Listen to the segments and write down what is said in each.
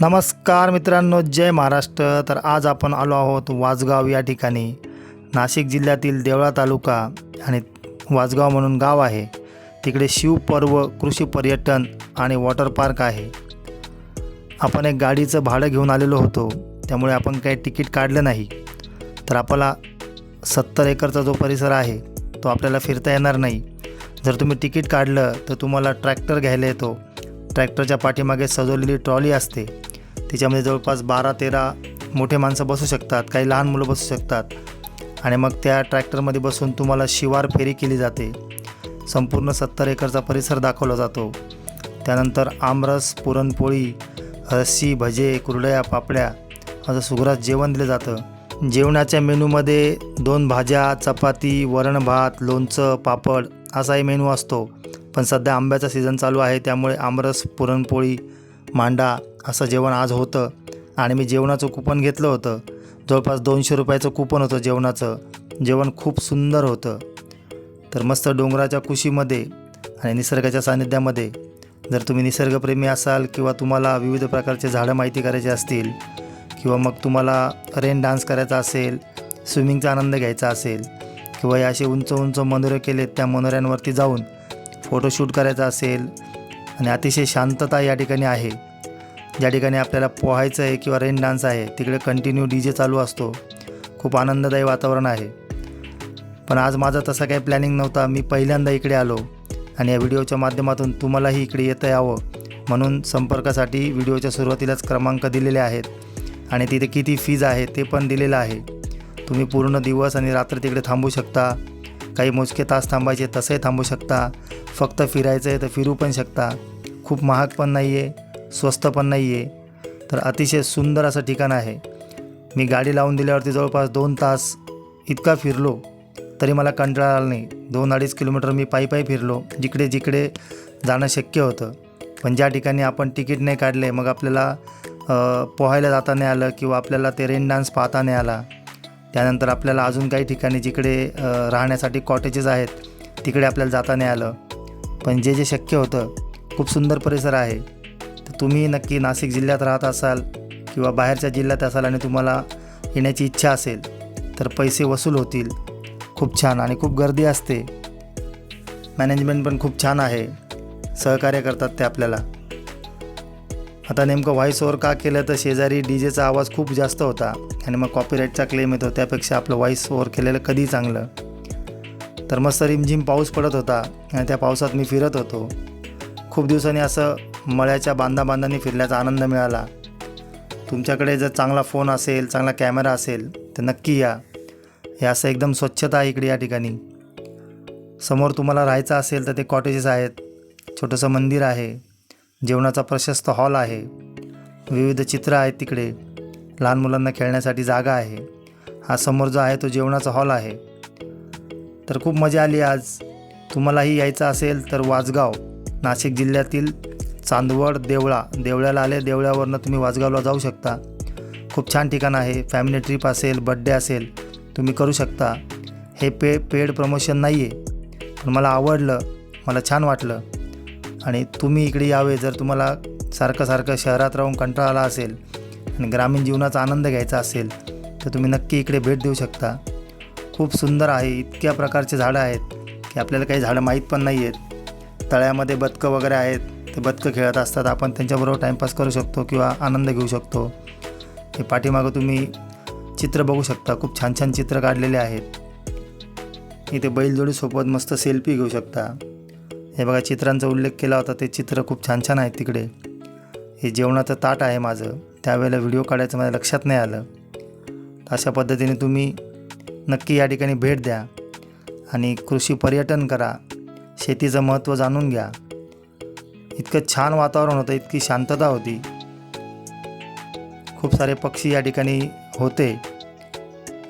नमस्कार मित्रांनो जय महाराष्ट्र. तर आज आपण आलो आहोत वाजगाव या ठिकाणी. नाशिक जिल्ह्यातील देवळा तालुका आणि वाजगाव म्हणून गाव आहे. तिकडे शिवपर्व कृषी पर्यटन आणि वॉटर पार्क आहे. आपण एक गाडीचं भाडं घेऊन आलेलो होतो. त्यामुळे आपण काही तिकीट काढलं नाही. तर आपल्याला सत्तर एकरचा जो परिसर आहे तो आपल्याला फिरता येणार नाही. जर तुम्ही तिकीट काढलं तर तुम्हाला ट्रॅक्टर घ्यायला येतो. ट्रॅक्टरच्या पाठीमागे सजवलेली ट्रॉली असते. त्याच्यामध्ये जवळपास बारा तेरा मोठे माणसं बसू शकतात काही लहान मुलं बसू शकतात. आणि मग त्या ट्रॅक्टरमध्ये बसून तुम्हाला शिवार फेरी केली जाते. संपूर्ण सत्तर एकरचा परिसर दाखवला जातो. त्यानंतर आमरस पुरणपोळी रस्सी भजे कुरड्या पापड्या असं सुग्रास जेवण दिलं जातं. जेवणाच्या मेनूमध्ये दोन भाज्या चपाती वरण भात लोणचं पापड असाही मेनू असतो. पण सध्या आंब्याचा सीझन चालू आहे त्यामुळे आमरस पुरणपोळी मांडा असं जेवण आज होतं. आणि मी जेवणाचं कुपन घेतलं होतं. जवळपास दोनशे रुपयाचं कुपन होतं जेवणाचं. जेवण खूप सुंदर होतं. तर मस्त डोंगराच्या कुशीमध्ये आणि निसर्गाच्या सानिध्यामध्ये जर तुम्ही निसर्गप्रेमी असाल किंवा तुम्हाला विविध प्रकारचे झाडं माहिती करायचे असतील किंवा मग तुम्हाला रेन डान्स करायचा असेल स्विमिंगचा आनंद घ्यायचा असेल किंवा असे उंच उंच मनोरे केलेत त्या मनोऱ्यांवरती जाऊन फोटोशूट करायचा असेल आणि अतिशय शांतता या ठिकाणी आहे. ज्या ठिकाणी आपल्याला पोहायचं आहे किंवा रेन डान्स आहे तिकडे कंटिन्यू डी जे चालू असतो. खूप आनंददायी वातावरण आहे. पण आज माझा तसा काही प्लॅनिंग नव्हता. मी पहिल्यांदा इकडे आलो आणि या व्हिडिओच्या माध्यमातून तुम्हालाही इकडे येता यावं म्हणून संपर्कासाठी व्हिडिओच्या सुरुवातीलाच क्रमांक दिलेले आहेत आणि तिथे किती फीज आहे ते पण दिलेलं आहे. तुम्ही पूर्ण दिवस आणि रात्र तिकडे थांबू शकता. काही मोजके तास थांबायचे तसंही थांबू शकता. फक्त फिरायचं आहे तर फिरू पण शकता. खूप महाग पण नाही आहे स्वस्त पण नाही आहे तर अतिशय सुंदर असं ठिकाण आहे. मी गाडी लावून दिल्यावरती जवळपास दोन तास इतका फिरलो तरी मला कंटाळा आला नाही. दोन अडीच किलोमीटर मी पायी पायी फिरलो जिकडे जिकडे जाणं शक्य होतं. पण ज्या ठिकाणी आपण तिकीट नाही काढले मग आपल्याला पोहायला जाता नाही आलं किंवा आपल्याला ते रेन डान्स पाहता नाही आला. त्यानंतर आपल्याला अजून काही ठिकाणी जिकडे राहण्यासाठी कॉटेजेस आहेत तिकडे आपल्याला जाता नाही आलं. पण जे जे शक्य होतं खूप सुंदर परिसर आहे. तर तुम्ही नक्की नाशिक जिल्ह्यात राहत असाल किंवा बाहेरच्या जिल्ह्यात असाल आणि तुम्हाला येण्याची इच्छा असेल तर पैसे वसूल होतील. खूप छान आणि खूप गर्दी असते. मॅनेजमेंट पण खूप छान आहे. सहकार्य करतात ते आपल्याला. आता नेमकं व्हॉईस ओवर का केलं तर शेजारी डी जेचा आवाज खूप जास्त होता आणि मग कॉपीराईटचा क्लेम येतो त्यापेक्षा आपलं व्हॉईस ओवर केलेलं कधी चांगलं? तर मस्त रिमझिम पाऊस पडत होता आणि त्या पावसात मी फिरत होतो. खूप दिवसांनी असं मळ्याच्या बांधा बांधांनी फिरल्याचा आनंद मिळाला. तुमच्याकडे जर चांगला फोन असेल चांगला कॅमेरा असेल तर नक्की या. हे असं एकदम स्वच्छता आहे इकडे या ठिकाणी. समोर तुम्हाला राहायचं असेल तर ते कॉटेजेस आहेत छोटंसं मंदिर आहे जेवणाचा प्रशस्त हॉल आहे विविध चित्र आहेत तिकडे लहान मुलांना खेळण्यासाठी जागा आहे. हा समोर जो आहे तो जेवणाचा हॉल आहे. तर खूप मजा आली आज. तुम्हालाही यायचं असेल तर वाजगाव नाशिक जिल्ह्यातील चांदवड देवळा देवळ्याला आले. देवळ्यावरनं तुम्ही वाजगावला जाऊ शकता. खूप छान ठिकाण आहे. फॅमिली ट्रिप असेल बड्डे असेल तुम्ही करू शकता. हे पे पेड प्रमोशन नाही आहे पण मला आवडलं मला छान वाटलं. आणि तुम्ही इकडे यावे जर तुम्हाला सारखं सारखं शहरात राहून कंटाळा आला असेल आणि ग्रामीण जीवनाचा आनंद घ्यायचा असेल तर तुम्ही नक्की इकडे भेट देऊ शकता. खूप सुंदर आहे इतक्या प्रकारचे झाडं आहेत की आपल्याला काही झाडं माहीत पण नाही आहेत. तळ्यामध्ये बदकं वगैरे आहेत ते बदकं खेळत असतात आपण त्यांच्याबरोबर टाईमपास करू शकतो किंवा आनंद घेऊ शकतो. हे पाठीमागं तुम्ही चित्र बघू शकता खूप छान छान चित्र काढलेले आहेत. इथे बैलजोडीसोबत मस्त सेल्फी घेऊ शकता. हे बघा चित्रांचा उल्लेख केला होता ते चित्र खूप छान छान आहेत तिकडे. हे जेवणाचं ताट आहे माझं त्यावेळेला व्हिडिओ काढायचं माझ्या लक्षात नाही आलं. अशा पद्धतीने तुम्ही नक्की या ठिकाणी भेट द्या आणि कृषी पर्यटन करा. शेतीचं महत्त्व जाणून घ्या. इतकं छान वातावरण होतं इतकी शांतता होती. खूप सारे पक्षी या ठिकाणी होते.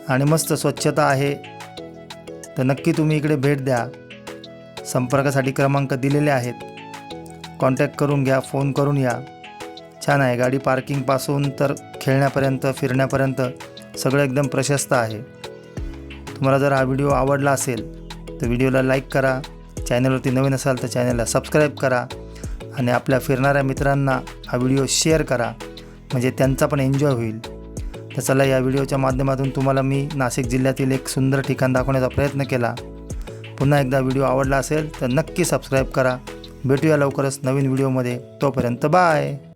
आणि मस्त स्वच्छता आहे. तर नक्की तुम्ही इकडे भेट द्या. संपर्कासाठी क्रमांक दिलेले आहेत. कॉन्टॅक्ट करून घ्या फोन करून या. छान आहे गाडी पार्किंगपासून तर खेळण्यापर्यंत फिरण्यापर्यंत सगळं एकदम प्रशस्त आहे. तुम्हाला जर हा व्हिडिओ आवडला असेल तर व्हिडिओला लाईक करा. चॅनलवरती नवीन असाल तर चॅनलला सबस्क्राईब करा. आणि आपल्या फिरणाऱ्या मित्रांना हा व्हिडिओ शेअर करा. म्हणजे त्यांचा पण एन्जॉय होईल. तर चला या व्हिडिओच्या माध्यमातून तुम्हाला मी नाशिक जिल्ह्यातील एक सुंदर ठिकाण दाखवण्याचा प्रयत्न केला. पुन्हा एकदा व्हिडिओ आवडला असेल तर नक्की सबस्क्राईब करा. भेटूया लवकरच नवीन व्हिडिओमध्ये. तोपर्यंत बाय